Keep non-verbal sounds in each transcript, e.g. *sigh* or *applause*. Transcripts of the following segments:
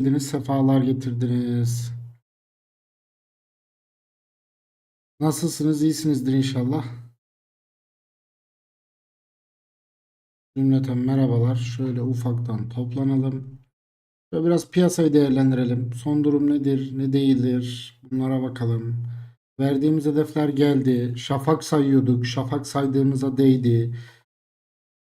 geldiniz, sefalar getirdiniz. Nasılsınız? İyisinizdir inşallah. Cümleten merhabalar. Şöyle ufaktan toplanalım. Şöyle biraz piyasayı değerlendirelim. Son durum nedir, ne değildir? Bunlara bakalım. Verdiğimiz hedefler geldi. Şafak sayıyorduk. Şafak saydığımıza değdi.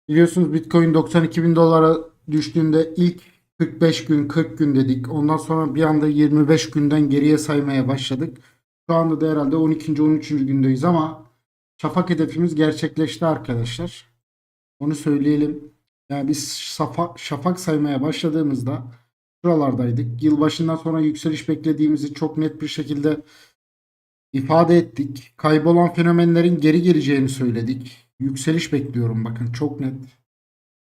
Biliyorsunuz Bitcoin 92 bin dolara düştüğünde ilk 45 gün 40 gün dedik. Ondan sonra bir anda 25 günden geriye saymaya başladık. Şu anda da herhalde 12. 13. gündeyiz ama şafak hedefimiz gerçekleşti arkadaşlar. Onu söyleyelim. Yani biz şafak, şafak saymaya başladığımızda şuralardaydık. Yılbaşından sonra yükseliş beklediğimizi çok net bir şekilde ifade ettik. Kaybolan fenomenlerin geri geleceğini söyledik. Yükseliş bekliyorum bakın çok net.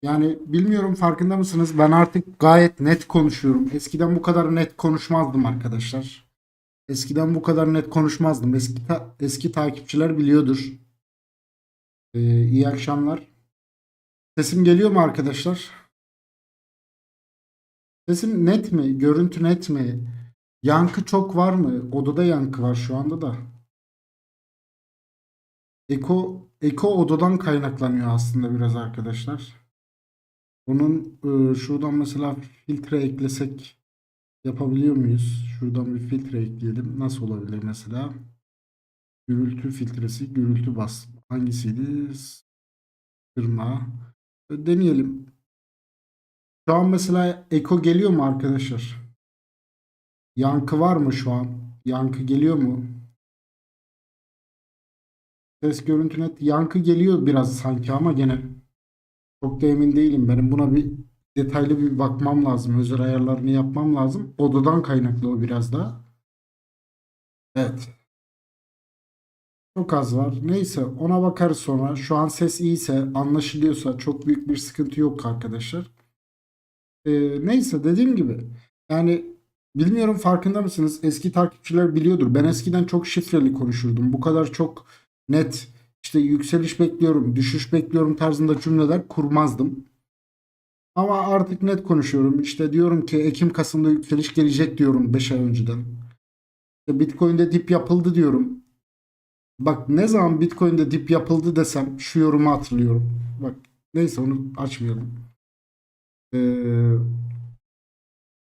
Yani bilmiyorum farkında mısınız? Ben artık gayet net konuşuyorum. Eskiden bu kadar net konuşmazdım arkadaşlar. Eskiden bu kadar net konuşmazdım. Eski ta- eski takipçiler biliyordur. Ee, iyi akşamlar. Sesim geliyor mu arkadaşlar? Sesim net mi? Görüntü net mi? Yankı çok var mı? Odada yankı var şu anda da. Eko, eko odadan kaynaklanıyor aslında biraz arkadaşlar. Bunun e, şuradan mesela filtre eklesek yapabiliyor muyuz? Şuradan bir filtre ekleyelim. Nasıl olabilir mesela? Gürültü filtresi, gürültü bas. Hangisiydi? Tırnağı. E, Deneyelim. Şu an mesela eko geliyor mu arkadaşlar? Yankı var mı şu an? Yankı geliyor mu? Ses görüntü net. Yankı geliyor biraz sanki ama gene çok da emin değilim. Benim buna bir detaylı bir bakmam lazım. Özel ayarlarını yapmam lazım. Odadan kaynaklı o biraz da. Evet. Çok az var. Neyse ona bakarız sonra. Şu an ses iyiyse, anlaşılıyorsa çok büyük bir sıkıntı yok arkadaşlar. Ee, neyse dediğim gibi yani bilmiyorum farkında mısınız? Eski takipçiler biliyordur. Ben eskiden çok şifreli konuşurdum. Bu kadar çok net işte yükseliş bekliyorum, düşüş bekliyorum tarzında cümleler kurmazdım. Ama artık net konuşuyorum. İşte diyorum ki Ekim Kasım'da yükseliş gelecek diyorum 5 ay önceden. İşte Bitcoin'de dip yapıldı diyorum. Bak ne zaman Bitcoin'de dip yapıldı desem şu yorumu hatırlıyorum. Bak neyse onu açmayalım. Ee,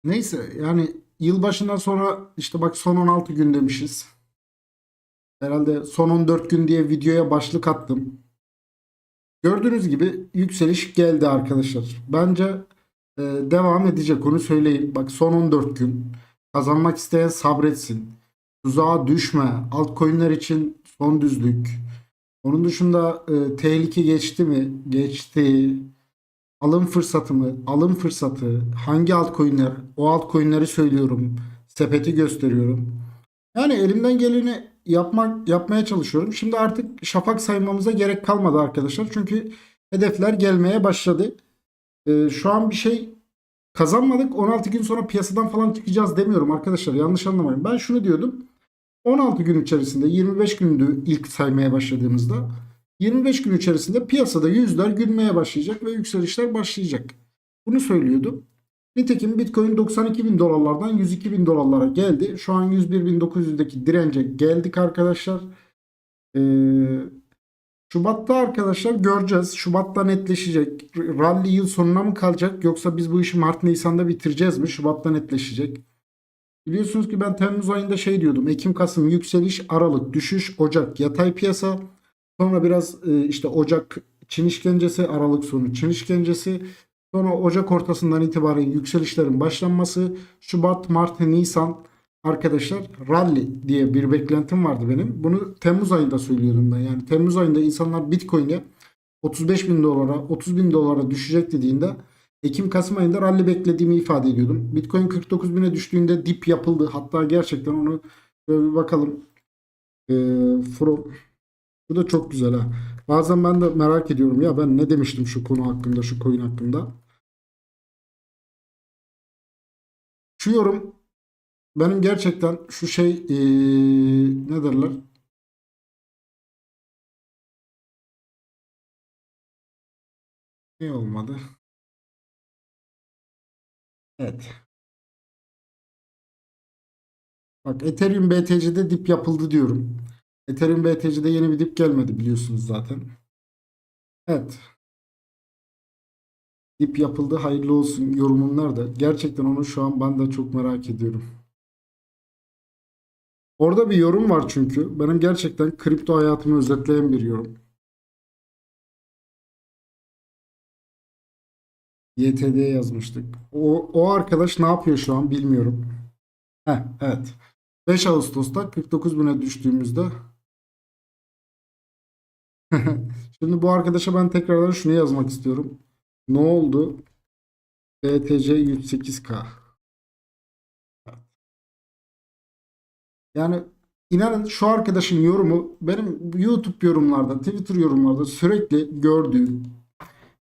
neyse yani yılbaşından sonra işte bak son 16 gün demişiz. Herhalde son 14 gün diye videoya başlık attım. Gördüğünüz gibi yükseliş geldi arkadaşlar. Bence e, devam edecek onu söyleyeyim. Bak son 14 gün kazanmak isteyen sabretsin. Tuzağa düşme. Altcoin'ler için son düzlük. Onun dışında e, tehlike geçti mi? Geçti. Alım fırsatı mı? Alım fırsatı. Hangi altcoin'ler? O altcoin'leri söylüyorum. Sepeti gösteriyorum. Yani elimden geleni yapmak yapmaya çalışıyorum. Şimdi artık şafak saymamıza gerek kalmadı arkadaşlar. Çünkü hedefler gelmeye başladı. Ee, şu an bir şey kazanmadık. 16 gün sonra piyasadan falan çıkacağız demiyorum arkadaşlar. Yanlış anlamayın. Ben şunu diyordum. 16 gün içerisinde 25 gündü ilk saymaya başladığımızda. 25 gün içerisinde piyasada yüzler gülmeye başlayacak ve yükselişler başlayacak. Bunu söylüyordum. Nitekim Bitcoin 92 bin dolarlardan 102 bin dolarlara geldi. Şu an 101.900'deki dirence geldik arkadaşlar. Ee, Şubat'ta arkadaşlar göreceğiz. Şubat'ta netleşecek. Rally yıl sonuna mı kalacak yoksa biz bu işi Mart Nisan'da bitireceğiz mi? Şubat'ta netleşecek. Biliyorsunuz ki ben Temmuz ayında şey diyordum. Ekim, Kasım yükseliş, Aralık düşüş, Ocak yatay piyasa. Sonra biraz e, işte Ocak Çin işkencesi, Aralık sonu Çin işkencesi. Sonra Ocak ortasından itibaren yükselişlerin başlanması. Şubat, Mart, Nisan arkadaşlar rally diye bir beklentim vardı benim. Bunu Temmuz ayında söylüyordum ben. Yani Temmuz ayında insanlar Bitcoin'e 35 bin dolara 30 bin dolara düşecek dediğinde Ekim Kasım ayında rally beklediğimi ifade ediyordum. Bitcoin 49 bine düştüğünde dip yapıldı. Hatta gerçekten onu bakalım. Ee, from bu da çok güzel ha. Bazen ben de merak ediyorum ya ben ne demiştim şu konu hakkında, şu coin hakkında. Şu yorum benim gerçekten şu şey eee, ne derler? Ne olmadı? Evet. Bak Ethereum BTC'de dip yapıldı diyorum. Ethereum BTC'de yeni bir dip gelmedi biliyorsunuz zaten. Evet. Dip yapıldı hayırlı olsun yorumum da. Gerçekten onu şu an ben de çok merak ediyorum. Orada bir yorum var çünkü. Benim gerçekten kripto hayatımı özetleyen bir yorum. YTD'ye yazmıştık. O, o arkadaş ne yapıyor şu an bilmiyorum. Heh, evet. 5 Ağustos'ta 49 bine düştüğümüzde *laughs* Şimdi bu arkadaşa ben tekrardan şunu yazmak istiyorum. Ne oldu? BTC 108K. Yani inanın şu arkadaşın yorumu benim YouTube yorumlarda, Twitter yorumlarda sürekli gördüğüm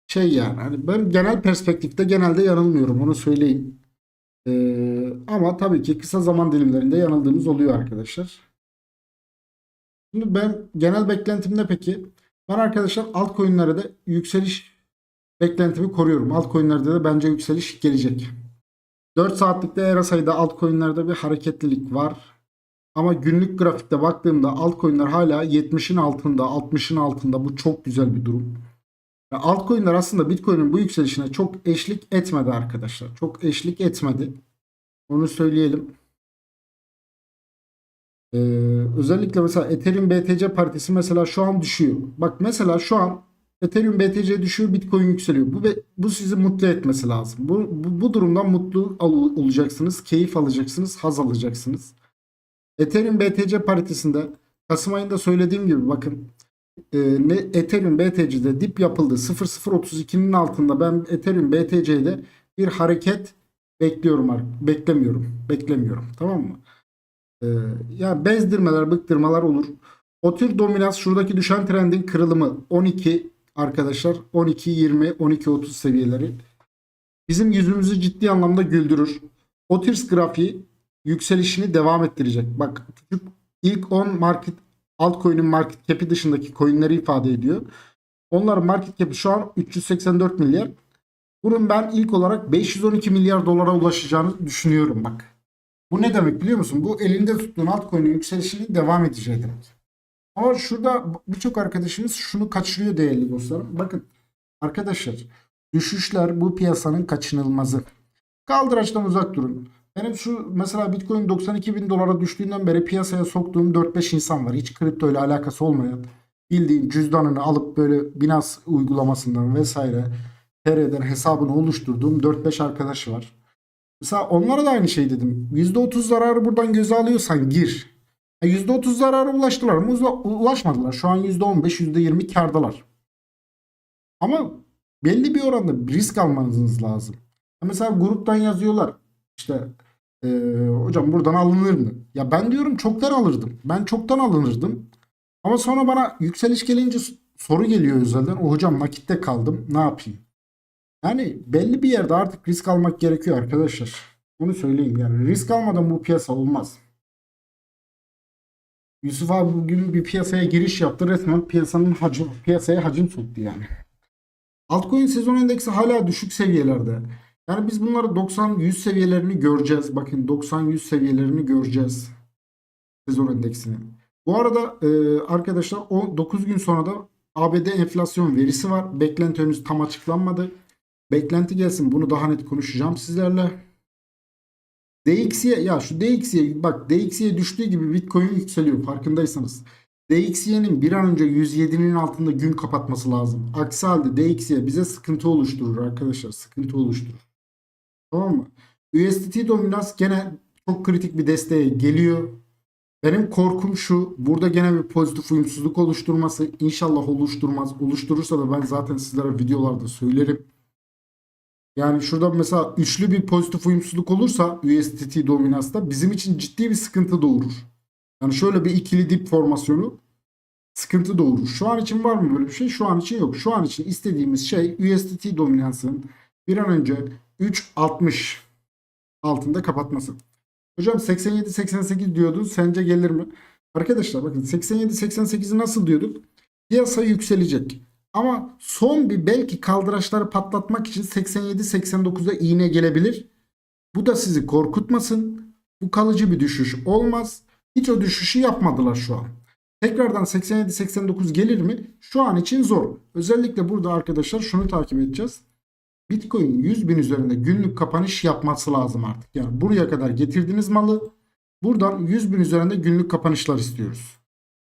şey yani. Hani ben genel perspektifte genelde yanılmıyorum onu söyleyeyim. Ee, ama tabii ki kısa zaman dilimlerinde yanıldığımız oluyor arkadaşlar. Şimdi ben genel beklentim ne peki? Ben arkadaşlar altcoin'lere de yükseliş beklentimi koruyorum. Altcoin'lerde de bence yükseliş gelecek. 4 saatlikte era sayıda altcoin'lerde bir hareketlilik var. Ama günlük grafikte baktığımda altcoin'ler hala 70'in altında, 60'ın altında. Bu çok güzel bir durum. Altcoin'ler aslında Bitcoin'in bu yükselişine çok eşlik etmedi arkadaşlar. Çok eşlik etmedi. Onu söyleyelim. Ee, özellikle mesela Ethereum BTC partisi mesela şu an düşüyor. Bak mesela şu an Ethereum BTC düşüyor, Bitcoin yükseliyor. Bu bu sizi mutlu etmesi lazım. Bu, bu, bu durumdan mutlu ol- olacaksınız, keyif alacaksınız, haz alacaksınız. Ethereum BTC paritesinde Kasım ayında söylediğim gibi bakın e, ne Ethereum BTC'de dip yapıldı. 0032'nin altında ben Ethereum BTC'de bir hareket bekliyorum. Beklemiyorum. Beklemiyorum. Tamam mı? Ee, ya bezdirmeler, bıktırmalar olur. O tür dominans şuradaki düşen trendin kırılımı 12 arkadaşlar 12 20 12 30 seviyeleri bizim yüzümüzü ciddi anlamda güldürür. Otirs grafiği yükselişini devam ettirecek. Bak ilk 10 market altcoin'in market cap'i dışındaki coin'leri ifade ediyor. Onların market cap'i şu an 384 milyar. Bunun ben ilk olarak 512 milyar dolara ulaşacağını düşünüyorum bak. Bu ne demek biliyor musun? Bu elinde tuttuğun altcoin'in yükselişinin devam edeceği demek. Ama şurada birçok arkadaşımız şunu kaçırıyor değerli dostlarım. Bakın arkadaşlar düşüşler bu piyasanın kaçınılmazı. Kaldıraçtan uzak durun. Benim şu mesela Bitcoin 92 bin dolara düştüğünden beri piyasaya soktuğum 4-5 insan var. Hiç kripto ile alakası olmayan. Bildiğin cüzdanını alıp böyle Binance uygulamasından vesaire TR'den hesabını oluşturduğum 4-5 arkadaş var. Mesela onlara da aynı şey dedim. %30 zararı buradan göze alıyorsan gir. E, %30 zarara ulaştılar mı? Ulaşmadılar. Şu an %15, %20 kardalar. Ama belli bir oranda risk almanız lazım. Ya Mesela gruptan yazıyorlar. İşte e, hocam buradan alınır mı? Ya ben diyorum çoktan alırdım. Ben çoktan alınırdım. Ama sonra bana yükseliş gelince soru geliyor özelden. O hocam nakitte kaldım. Ne yapayım? Yani belli bir yerde artık risk almak gerekiyor arkadaşlar. Bunu söyleyeyim yani risk almadan bu piyasa olmaz. Yusuf abi bugün bir piyasaya giriş yaptı. Resmen piyasanın hacim, piyasaya hacim soktu yani. Altcoin sezon endeksi hala düşük seviyelerde. Yani biz bunları 90-100 seviyelerini göreceğiz. Bakın 90-100 seviyelerini göreceğiz. Sezon endeksini. Bu arada e, arkadaşlar o 9 gün sonra da ABD enflasyon verisi var. Beklenti henüz tam açıklanmadı. Beklenti gelsin. Bunu daha net konuşacağım sizlerle. DXY ya şu DXY bak DXY düştüğü gibi Bitcoin yükseliyor farkındaysanız. DXY'nin bir an önce 107'nin altında gün kapatması lazım. Aksi halde DXY bize sıkıntı oluşturur arkadaşlar. Sıkıntı oluşturur. Tamam mı? USDT dominans gene çok kritik bir desteğe geliyor. Benim korkum şu. Burada gene bir pozitif uyumsuzluk oluşturması. İnşallah oluşturmaz. Oluşturursa da ben zaten sizlere videolarda söylerim. Yani şurada mesela üçlü bir pozitif uyumsuzluk olursa USDT dominansta bizim için ciddi bir sıkıntı doğurur. Yani şöyle bir ikili dip formasyonu sıkıntı doğurur. Şu an için var mı böyle bir şey? Şu an için yok. Şu an için istediğimiz şey USDT dominansının bir an önce 3.60 altında kapatması. Hocam 87-88 diyordun. Sence gelir mi? Arkadaşlar bakın 87-88'i nasıl diyorduk? Piyasa yükselecek. Ama son bir belki kaldıraçları patlatmak için 87-89'a iğne gelebilir. Bu da sizi korkutmasın. Bu kalıcı bir düşüş olmaz. Hiç o düşüşü yapmadılar şu an. Tekrardan 87-89 gelir mi? Şu an için zor. Özellikle burada arkadaşlar şunu takip edeceğiz. Bitcoin 100 bin üzerinde günlük kapanış yapması lazım artık. Yani buraya kadar getirdiniz malı. Buradan 100 bin üzerinde günlük kapanışlar istiyoruz.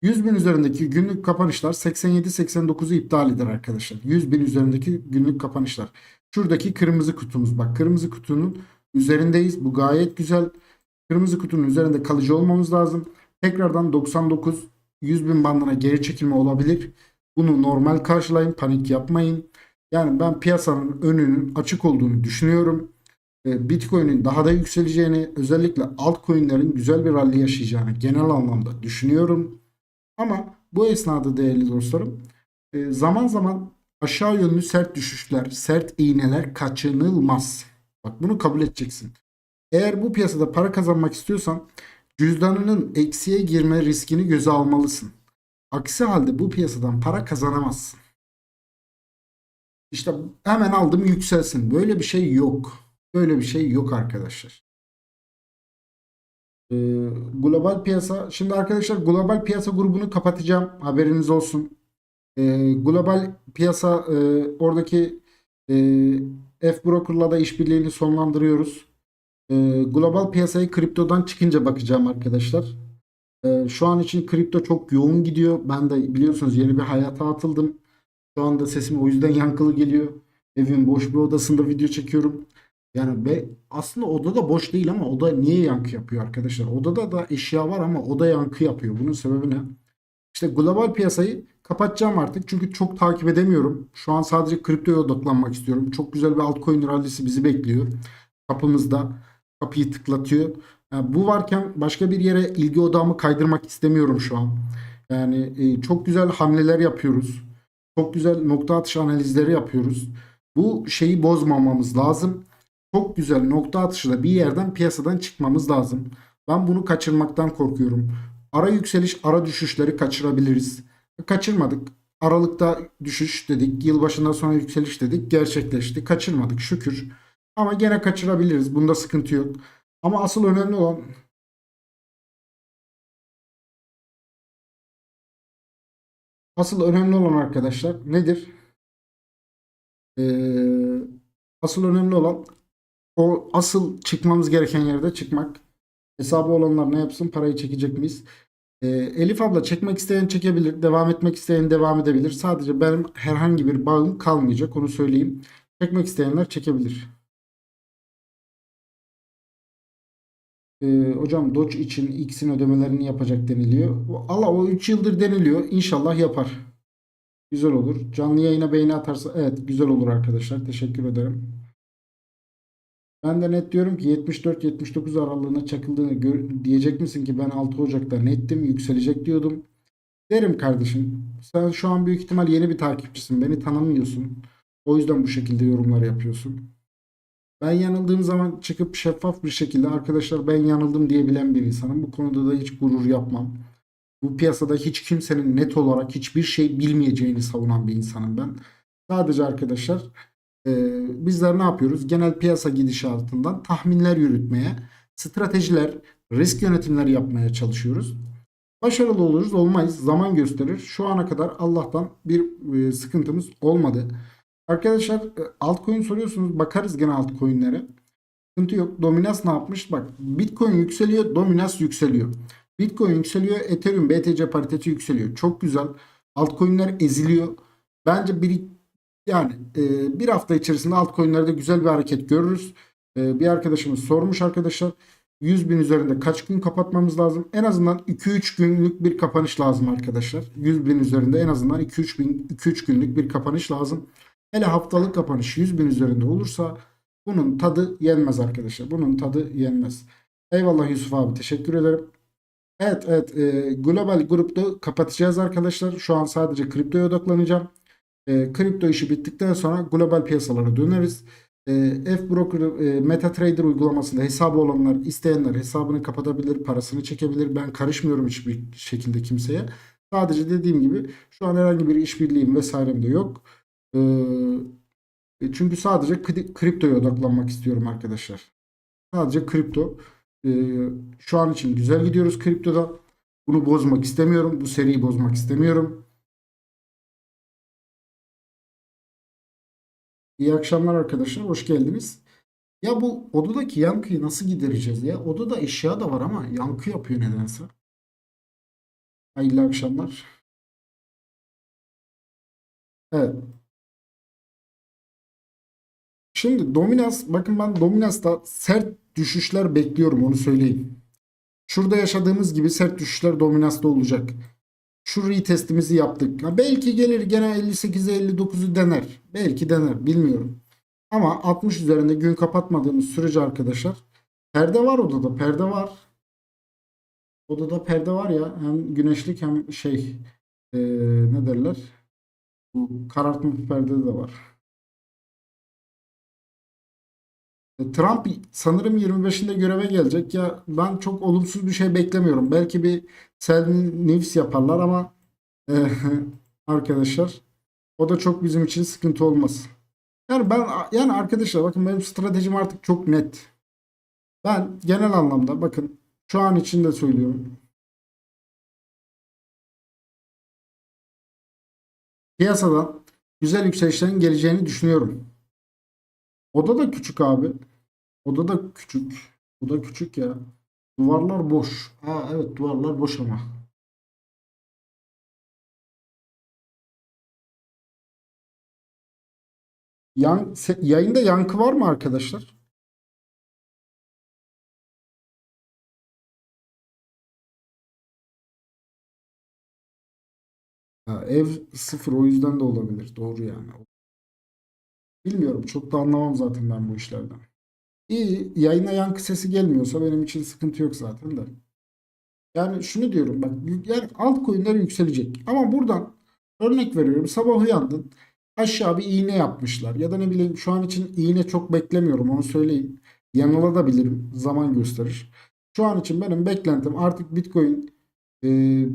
100 bin üzerindeki günlük kapanışlar 87-89'u iptal eder arkadaşlar. 100 bin üzerindeki günlük kapanışlar. Şuradaki kırmızı kutumuz bak kırmızı kutunun üzerindeyiz. Bu gayet güzel. Kırmızı kutunun üzerinde kalıcı olmamız lazım. Tekrardan 99 100 bin bandına geri çekilme olabilir. Bunu normal karşılayın. Panik yapmayın. Yani ben piyasanın önünün açık olduğunu düşünüyorum. E, Bitcoin'in daha da yükseleceğini özellikle altcoin'lerin güzel bir rally yaşayacağını genel anlamda düşünüyorum. Ama bu esnada değerli dostlarım e, zaman zaman aşağı yönlü sert düşüşler, sert iğneler kaçınılmaz. Bak bunu kabul edeceksin. Eğer bu piyasada para kazanmak istiyorsan cüzdanının eksiye girme riskini göze almalısın. Aksi halde bu piyasadan para kazanamazsın. İşte hemen aldım yükselsin. Böyle bir şey yok. Böyle bir şey yok arkadaşlar. Ee, global piyasa. Şimdi arkadaşlar global piyasa grubunu kapatacağım. Haberiniz olsun. Ee, global piyasa e, oradaki e, F Broker'la da işbirliğini sonlandırıyoruz. Ee, global piyasayı kriptodan çıkınca bakacağım arkadaşlar. Ee, şu an için kripto çok yoğun gidiyor. Ben de biliyorsunuz yeni bir hayata atıldım. Şu anda sesim o yüzden yankılı geliyor. Evin boş bir odasında video çekiyorum. Yani ve aslında oda da boş değil ama oda niye yankı yapıyor arkadaşlar? Odada da eşya var ama oda yankı yapıyor. Bunun sebebi ne? İşte global piyasayı kapatacağım artık çünkü çok takip edemiyorum. Şu an sadece kriptoya odaklanmak istiyorum. Çok güzel bir altcoin rallisi bizi bekliyor. Kapımızda kapıyı tıklatıyor. Yani bu varken başka bir yere ilgi odağımı kaydırmak istemiyorum şu an. Yani e, çok güzel hamleler yapıyoruz. Çok güzel nokta atış analizleri yapıyoruz. Bu şeyi bozmamamız lazım. Çok güzel nokta atışla bir yerden piyasadan çıkmamız lazım. Ben bunu kaçırmaktan korkuyorum. Ara yükseliş, ara düşüşleri kaçırabiliriz. Kaçırmadık. Aralıkta düşüş dedik. Yılbaşından sonra yükseliş dedik. Gerçekleşti. Kaçırmadık şükür. Ama gene kaçırabiliriz. Bunda sıkıntı yok. Ama asıl önemli olan asıl önemli olan arkadaşlar nedir? Ee, asıl önemli olan o asıl çıkmamız gereken yerde çıkmak. Hesabı olanlar ne yapsın? Parayı çekecek miyiz? Ee, Elif abla çekmek isteyen çekebilir. Devam etmek isteyen devam edebilir. Sadece benim herhangi bir bağım kalmayacak. Onu söyleyeyim. Çekmek isteyenler çekebilir. Ee, hocam Doge için X'in ödemelerini yapacak deniliyor. Allah o 3 yıldır deniliyor. İnşallah yapar. Güzel olur. Canlı yayına beğeni atarsa evet güzel olur arkadaşlar. Teşekkür ederim. Ben de net diyorum ki 74-79 aralığına çakıldığını diyecek misin ki ben 6 Ocak'ta nettim yükselecek diyordum. Derim kardeşim. Sen şu an büyük ihtimal yeni bir takipçisin. Beni tanımıyorsun. O yüzden bu şekilde yorumlar yapıyorsun. Ben yanıldığım zaman çıkıp şeffaf bir şekilde arkadaşlar ben yanıldım diyebilen bir insanım. Bu konuda da hiç gurur yapmam. Bu piyasada hiç kimsenin net olarak hiçbir şey bilmeyeceğini savunan bir insanım ben. Sadece arkadaşlar e, bizler ne yapıyoruz? Genel piyasa gidişatından tahminler yürütmeye, stratejiler, risk yönetimleri yapmaya çalışıyoruz. Başarılı oluruz, olmayız. Zaman gösterir. Şu ana kadar Allah'tan bir e, sıkıntımız olmadı. Arkadaşlar e, altcoin soruyorsunuz. Bakarız gene altcoin'lere. Sıkıntı yok. Dominas ne yapmış? Bak Bitcoin yükseliyor, Dominas yükseliyor. Bitcoin yükseliyor, Ethereum BTC paritesi yükseliyor. Çok güzel. Altcoin'ler eziliyor. Bence bir yani e, bir hafta içerisinde altcoin'lerde güzel bir hareket görürüz. E, bir arkadaşımız sormuş arkadaşlar. 100 bin üzerinde kaç gün kapatmamız lazım? En azından 2-3 günlük bir kapanış lazım arkadaşlar. 100 bin üzerinde en azından 2-3 bin 2-3 günlük bir kapanış lazım. Hele haftalık kapanış 100 bin üzerinde olursa bunun tadı yenmez arkadaşlar. Bunun tadı yenmez. Eyvallah Yusuf abi teşekkür ederim. Evet evet e, global grupta kapatacağız arkadaşlar. Şu an sadece kriptoya odaklanacağım. E, kripto işi bittikten sonra global piyasalara döneriz. E, F Broker e, MetaTrader uygulamasında hesabı olanlar isteyenler hesabını kapatabilir, parasını çekebilir. Ben karışmıyorum hiçbir şekilde kimseye. Sadece dediğim gibi şu an herhangi bir işbirliğim vesairem de yok. E, çünkü sadece kri- kriptoya odaklanmak istiyorum arkadaşlar. Sadece kripto. Ee, şu an için güzel gidiyoruz kriptoda. Bunu bozmak istemiyorum. Bu seriyi bozmak istemiyorum. İyi akşamlar arkadaşlar. Hoş geldiniz. Ya bu odadaki yankıyı nasıl gidereceğiz ya? Odada eşya da var ama yankı yapıyor nedense. Hayırlı akşamlar. Evet. Şimdi Dominas, bakın ben Dominas'ta sert düşüşler bekliyorum onu söyleyeyim. Şurada yaşadığımız gibi sert düşüşler Dominas'ta olacak. Şu retestimizi yaptık. Ha, belki gelir gene 58'e 59'u dener. Belki dener bilmiyorum. Ama 60 üzerinde gün kapatmadığımız sürece arkadaşlar perde var odada perde var. Odada perde var ya hem güneşlik hem şey eee, ne derler bu karartma perde de var. Trump sanırım 25'inde göreve gelecek. Ya ben çok olumsuz bir şey beklemiyorum. Belki bir sell news yaparlar ama e, *laughs* arkadaşlar o da çok bizim için sıkıntı olmaz. Yani ben yani arkadaşlar bakın benim stratejim artık çok net. Ben genel anlamda bakın şu an için de söylüyorum. Piyasadan güzel yükselişlerin geleceğini düşünüyorum. Oda da küçük abi. Oda da küçük. Oda küçük ya. Duvarlar boş. Aa evet duvarlar boş ama. Yan, yayında yankı var mı arkadaşlar? Ha, ev sıfır o yüzden de olabilir. Doğru yani. Bilmiyorum. Çok da anlamam zaten ben bu işlerden. İyi. Yayına yankı sesi gelmiyorsa benim için sıkıntı yok zaten de. Yani şunu diyorum bak yani altcoin'ler yükselecek. Ama buradan örnek veriyorum sabah uyandın aşağı bir iğne yapmışlar. Ya da ne bileyim şu an için iğne çok beklemiyorum onu söyleyeyim. Yanılabilirim zaman gösterir. Şu an için benim beklentim artık Bitcoin e,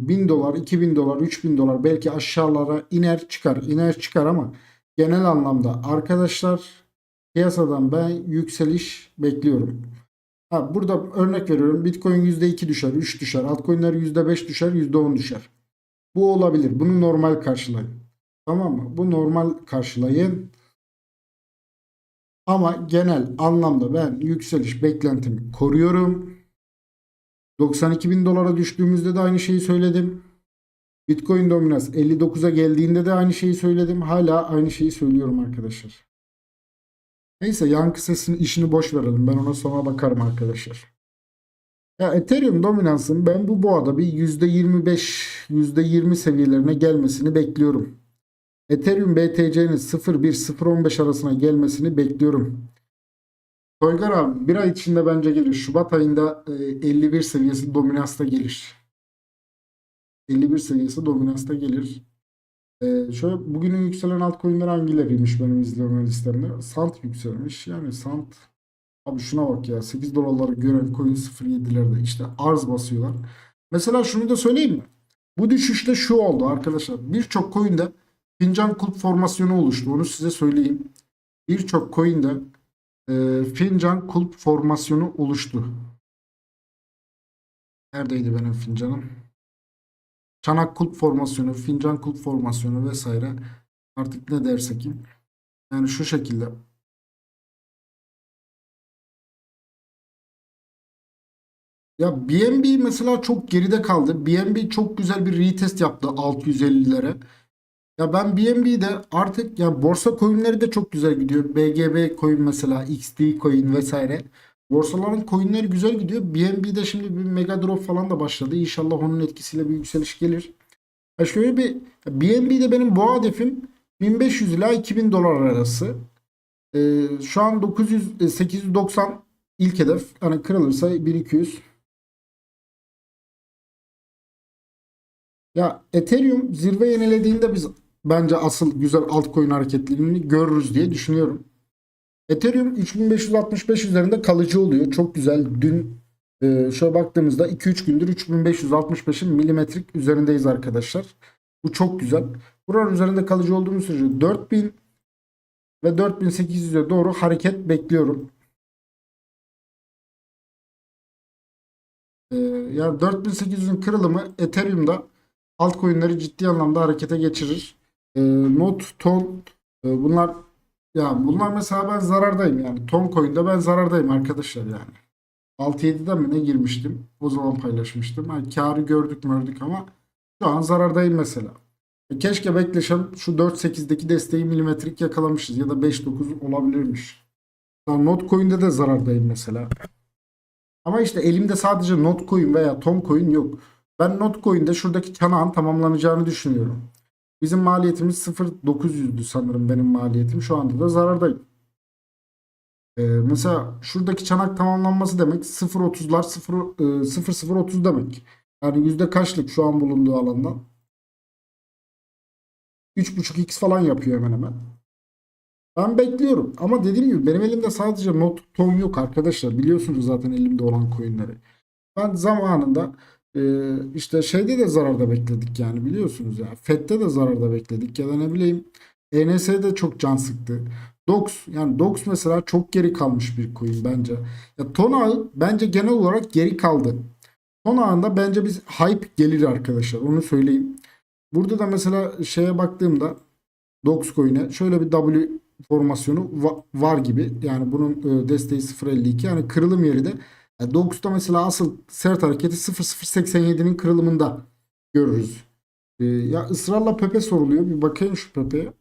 1000 dolar, 2000 dolar, 3000 dolar belki aşağılara iner çıkar, iner çıkar ama genel anlamda arkadaşlar piyasadan ben yükseliş bekliyorum. Ha, burada örnek veriyorum. Bitcoin %2 düşer, 3 düşer. Altcoin'ler %5 düşer, %10 düşer. Bu olabilir. Bunu normal karşılayın. Tamam mı? Bu normal karşılayın. Ama genel anlamda ben yükseliş beklentimi koruyorum. 92 bin dolara düştüğümüzde de aynı şeyi söyledim. Bitcoin dominans 59'a geldiğinde de aynı şeyi söyledim. Hala aynı şeyi söylüyorum arkadaşlar. Neyse yankı sesinin işini boş verelim. Ben ona sonra bakarım arkadaşlar. Ya Ethereum dominansın ben bu boğada bir %25, %20 seviyelerine gelmesini bekliyorum. Ethereum BTC'nin 0.1-0.15 arasına gelmesini bekliyorum. Toygar abi bir ay içinde bence gelir. Şubat ayında e, 51 seviyesi dominansta gelir. 51 seviyesi dominansta gelir. Ee, şöyle bugünün yükselen altcoin'ler hangileriymiş benim izleme listemde? Sant yükselmiş. Yani Sant abi şuna bak ya 8 dolarları gören coin 0.7'lerde işte arz basıyorlar. Mesela şunu da söyleyeyim mi? Bu düşüşte şu oldu arkadaşlar. Birçok coin'de fincan kulp formasyonu oluştu. Onu size söyleyeyim. Birçok coin'de e, fincan kulp formasyonu oluştu. Neredeydi benim fincanım? Çanak kulp formasyonu, fincan kulp formasyonu vesaire artık ne dersek yani şu şekilde ya BNB mesela çok geride kaldı. BNB çok güzel bir retest yaptı 650'lere. Ya ben BNB'de artık ya borsa coinleri de çok güzel gidiyor. BGB coin mesela, XD coin vesaire. Borsaların coinleri güzel gidiyor. BNB'de şimdi bir mega drop falan da başladı. İnşallah onun etkisiyle bir yükseliş gelir. Ya şöyle bir BNB'de benim boğa hedefim 1500 ila 2000 dolar arası. Ee, şu an 900 e, 890 ilk hedef. Hani kırılırsa 1200. Ya Ethereum zirve yenilediğinde biz bence asıl güzel altcoin hareketlerini görürüz diye düşünüyorum. Ethereum 3565 üzerinde kalıcı oluyor. Çok güzel. Dün e, şöyle baktığımızda 2-3 gündür 3565'in milimetrik üzerindeyiz arkadaşlar. Bu çok güzel. Buranın üzerinde kalıcı olduğumuz sürece 4000 ve 4800'e doğru hareket bekliyorum. Ee, yani 4800'ün kırılımı Ethereum'da altcoin'leri ciddi anlamda harekete geçirir. Ee, Not, Ton e, bunlar ya bunlar mesela ben zarardayım yani. Ton coin'de ben zarardayım arkadaşlar yani. 6-7'den mi ne girmiştim? O zaman paylaşmıştım. Ha, karı gördük mördük ama şu an zarardayım mesela. E, Keşke bekleşen şu 4.8'deki desteği milimetrik yakalamışız ya da 5.9 olabilirmiş. Yani Notcoin'de de zarardayım mesela. Ama işte elimde sadece Notcoin veya Toncoin yok. Ben Notcoin'de şuradaki çanağın tamamlanacağını düşünüyorum. Bizim maliyetimiz 0.900'dü sanırım benim maliyetim. Şu anda da zarardayım. Ee, mesela şuradaki çanak tamamlanması demek 0.30'lar 0, e, 0.030 demek. Yani yüzde kaçlık şu an bulunduğu alandan? 3.5x falan yapıyor hemen hemen. Ben bekliyorum. Ama dediğim gibi benim elimde sadece not ton yok arkadaşlar. Biliyorsunuz zaten elimde olan coinleri. Ben zamanında e, işte şeyde de zararda bekledik yani biliyorsunuz ya. FED'de de zararda bekledik ya da ne bileyim ENS'de çok can sıktı. DOX yani DOX mesela çok geri kalmış bir coin bence. Ya ton bence genel olarak geri kaldı. Ağında bence biz hype gelir arkadaşlar. Onu söyleyeyim. Burada da mesela şeye baktığımda Dogecoin'e şöyle bir W formasyonu va- var gibi. Yani bunun e, desteği 0.52. Yani kırılım yeri de yani Doge'da mesela asıl sert hareketi 0.087'nin kırılımında görürüz. E, ya ısrarla Pepe soruluyor. Bir bakayım şu Pepe'ye.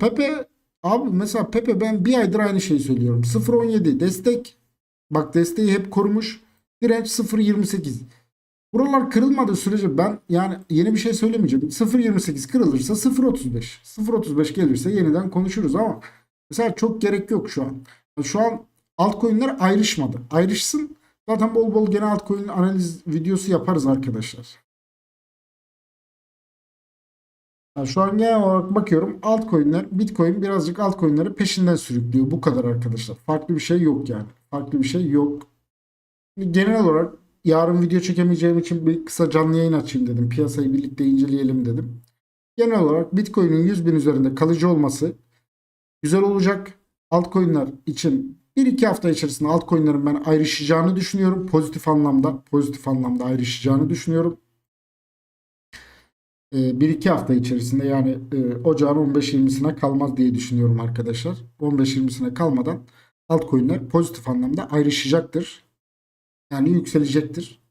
Pepe abi mesela Pepe ben bir aydır aynı şeyi söylüyorum. 0.17 destek. Bak desteği hep korumuş. Direnç 0.28. Buralar kırılmadığı sürece ben yani yeni bir şey söylemeyeceğim. 0.28 kırılırsa 0.35. 0.35 gelirse yeniden konuşuruz ama mesela çok gerek yok şu an. Şu an altcoin'ler ayrışmadı. Ayrışsın. Zaten bol bol gene altcoin analiz videosu yaparız arkadaşlar. Yani şu an genel olarak bakıyorum altcoin'ler Bitcoin birazcık altcoin'leri peşinden sürüklüyor. Bu kadar arkadaşlar. Farklı bir şey yok yani. Farklı bir şey yok. Genel olarak yarın video çekemeyeceğim için bir kısa canlı yayın açayım dedim. Piyasayı birlikte inceleyelim dedim. Genel olarak Bitcoin'in 100 bin üzerinde kalıcı olması güzel olacak. Altcoin'ler için 1-2 hafta içerisinde altcoin'lerin ben ayrışacağını düşünüyorum. Pozitif anlamda, pozitif anlamda ayrışacağını düşünüyorum. 1-2 hafta içerisinde yani e, ocağın 15-20'sine kalmaz diye düşünüyorum arkadaşlar. 15-20'sine kalmadan altcoin'ler pozitif anlamda ayrışacaktır. Yani yükselecektir.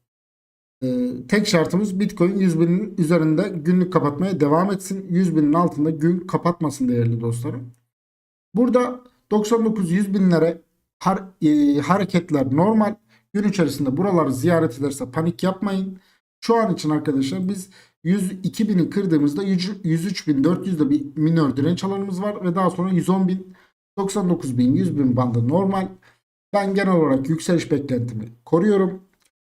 Ee, tek şartımız Bitcoin 100 binin üzerinde günlük kapatmaya devam etsin. 100 binin altında gün kapatmasın değerli dostlarım. Burada 99-100 binlere har- e, hareketler normal. Gün içerisinde buraları ziyaret ederse panik yapmayın. Şu an için arkadaşlar biz 102 bini kırdığımızda 103 bin 400'de bir minör direnç alanımız var ve daha sonra 110 bin 99 bin 100 bin bandı normal. Ben genel olarak yükseliş beklentimi koruyorum.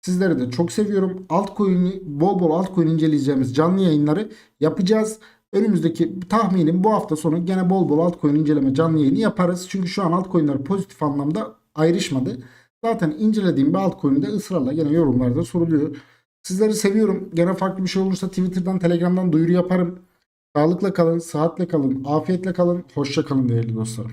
Sizleri de çok seviyorum. Altcoin'i bol bol altcoin inceleyeceğimiz canlı yayınları yapacağız. Önümüzdeki tahminim bu hafta sonu gene bol bol altcoin inceleme canlı yayını yaparız. Çünkü şu an altcoin'ler pozitif anlamda ayrışmadı. Zaten incelediğim bir altcoin'i de ısrarla gene yorumlarda soruluyor. Sizleri seviyorum. Gene farklı bir şey olursa Twitter'dan, Telegram'dan duyuru yaparım. Sağlıkla kalın, sıhhatle kalın, afiyetle kalın, hoşça kalın değerli dostlarım.